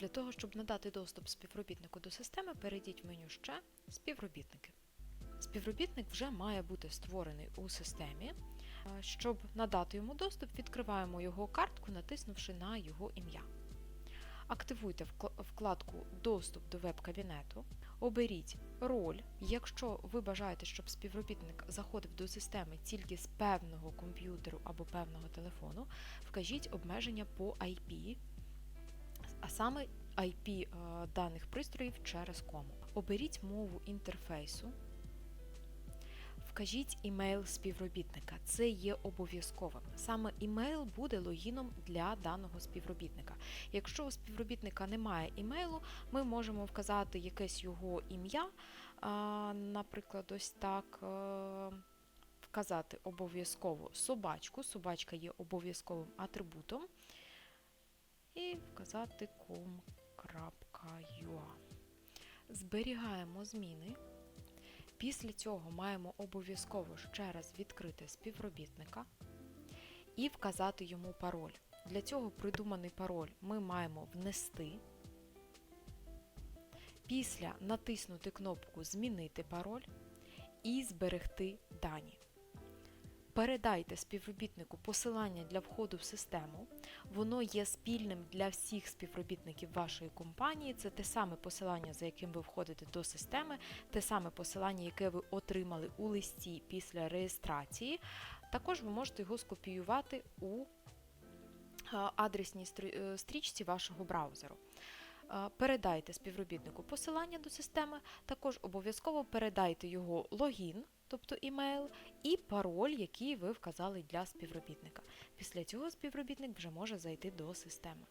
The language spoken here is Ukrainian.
Для того, щоб надати доступ співробітнику до системи, перейдіть в меню ще співробітники. Співробітник вже має бути створений у системі. Щоб надати йому доступ, відкриваємо його картку, натиснувши на його ім'я. Активуйте вкладку Доступ до веб-кабінету. Оберіть роль. Якщо ви бажаєте, щоб співробітник заходив до системи тільки з певного комп'ютеру або певного телефону, вкажіть обмеження по IP, а саме IP е, даних пристроїв через кому. Оберіть мову інтерфейсу. Вкажіть імейл співробітника. Це є обов'язковим. Саме імейл буде логіном для даного співробітника. Якщо у співробітника немає імейлу, ми можемо вказати якесь його ім'я, наприклад, ось так. е, Вказати обов'язково собачку. Собачка є обов'язковим атрибутом. І вказати com.ua. Зберігаємо зміни. Після цього маємо обов'язково ще раз відкрити співробітника і вказати йому пароль. Для цього придуманий пароль ми маємо внести. Після натиснути кнопку Змінити пароль і зберегти дані. Передайте співробітнику посилання для входу в систему. Воно є спільним для всіх співробітників вашої компанії. Це те саме посилання, за яким ви входите до системи, те саме посилання, яке ви отримали у листі після реєстрації. Також ви можете його скопіювати у е, адресній е, стрічці вашого браузеру. Передайте співробітнику посилання до системи, також обов'язково передайте його логін, тобто імейл, і пароль, який ви вказали для співробітника. Після цього співробітник вже може зайти до системи.